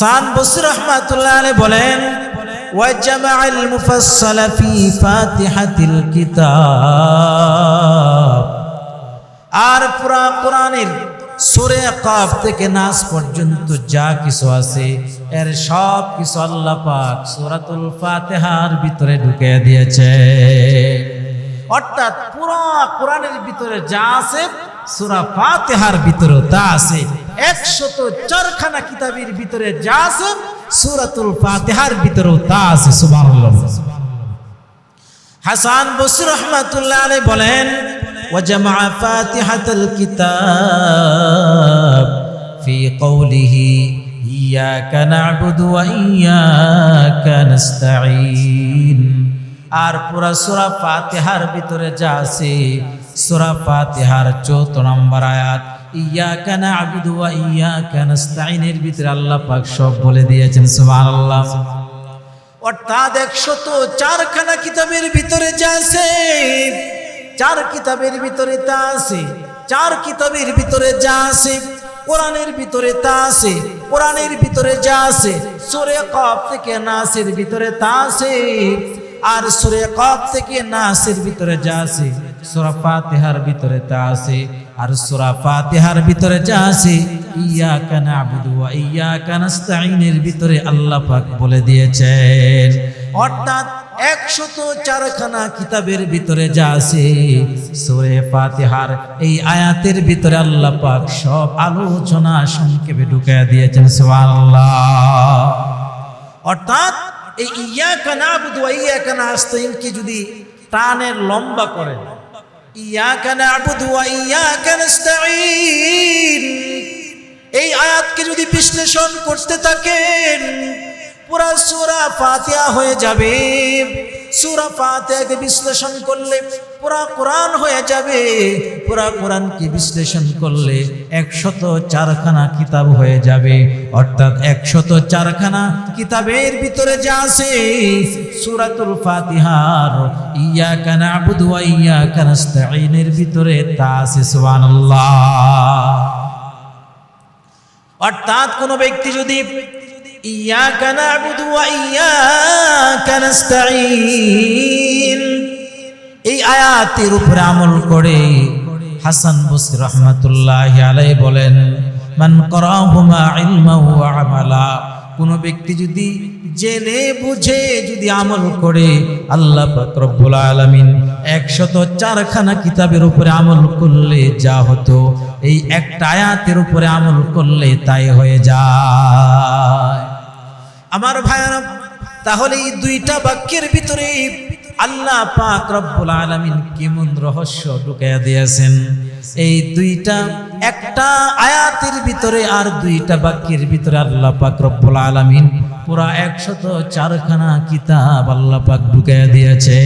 সান বসির রহমাতুল্লাহ আলাইহি বলেন وجمع المفصل في فاتحة الكتاب আর পুরা কোরআনের সুরে কাফ থেকে নাস পর্যন্ত যা কিছু আছে এর সব কিছু আল্লাহ পাক সূরাতুল ফাতিহার ভিতরে ঢুকে দিয়েছে অর্থাৎ পুরা কোরআনের ভিতরে যা আছে সূরা ফাতিহার ভিতরে তা আছে একশত চারখানা কিতাবের ভিতরে যা আছে সূরাতুল ফাতিহার ভিতরেও তা আছে সুবহানাল্লাহ হাসান বসির রহমাতুল্লাহ আলাইহি বলেন وجمع فاتحة الكتاب في قوله إياك نعبد وإياك نستعين আর পুরা সূরা ফাতিহার ভিতরে যা আছে সূরা ফাতিহার 14 নম্বর আয়াত ইয়াকা না'বুদু ওয়া ইয়াকা নাস্তাইনের ভিতরে আল্লাহ পাক সব বলে দিয়েছেন, সুবহানাল্লাহ। অর্থাৎ একশত চারখানা কিতাবের ভিতরে যা আছে, চার কিতাবের ভিতরে তা আছে, চার কিতাবের ভিতরে যা আছে, কোরআনের ভিতরে তা আছে, কোরআনের ভিতরে যা আছে, সুরে কফ থেকে নাসের ভিতরে তা আছে, আর সুরে কফ থেকে নাসের ভিতরে যা আছে, সূরা ফাতিহার ভিতরে তা আছে। আর সূরা ফাতিহার ভিতরে যা আছে ইয়াকা না'বুদু ওয়া ইয়াকা নাস্তাইনের ভিতরে আল্লাহ পাক বলে দিয়েছেন। অর্থাৎ একশত চারখানা কিতাবের ভিতরে যা আছে, সূরা ফাতিহার এই আয়াতের ভিতরে আল্লাহ পাক সব আলোচনা সংক্ষেপে ঢুকিয়ে দিয়েছেন, সুবহানাল্লাহ। অর্থাৎ এই ইয়াকা না'বুদু ওয়া ইয়াকা নাস্তাইনকে যদি টানের লম্বা করেন এই আয়াতকে যদি বিশ্লেষণ করতে থাকেন পুরা সূরা ফাতিহা হয়ে যাবে। সূরা ফাতিহাকে বিশ্লেষণ করলে পুরা কোরআন হয়ে যাবে। পুরা কোরআনকে বিশ্লেষণ করলে একশত চারখানা কিতাব হয়ে যাবে। অর্থাৎ একশত চারখানা কিতাবের ভিতরে যা আছে, সূরাতুল ফাতিহার, ইয়াকা না'বুদু ওয়া ইয়াকা নাস্তাঈনের ভিতরে তা আছে, সুবহানাল্লাহ। অর্থাৎ কোনো ব্যক্তি যদি না'বুদু ওয়া ইয়াকা নাস্তাঈন। এই আয়াতের উপরে আমল করে হাসান বসরি রহমাতুল্লাহি আলাইহি বলেন, মান করাহুমা ইলমান ওয়া আমালা। কোন ব্যক্তি যদি জেনে বুঝে যদি আমল করে, আল্লাহ রব্বুল আলামিন একশত চারখানা কিতাবের উপরে আমল করলে যা হতো, এই একটা আয়াতের উপরে আমল করলে তাই হয়ে যায়। আমার ভাইয়ারা, তাহলে এই দুইটা বাক্যের ভিতরে আল্লাহ পাক রব্বুল আলামিন কেমন রহস্য ঢুকাইয়া দিয়েছেন? এই দুইটা, একটা আয়াতের ভিতরে আর দুইটা বাক্যের ভিতরে আল্লাহ পাক রব্বুল আলামিন পুরা একশত চারখানা কিতাব আল্লাহ পাক ঢুকাইয়া দিয়েছে।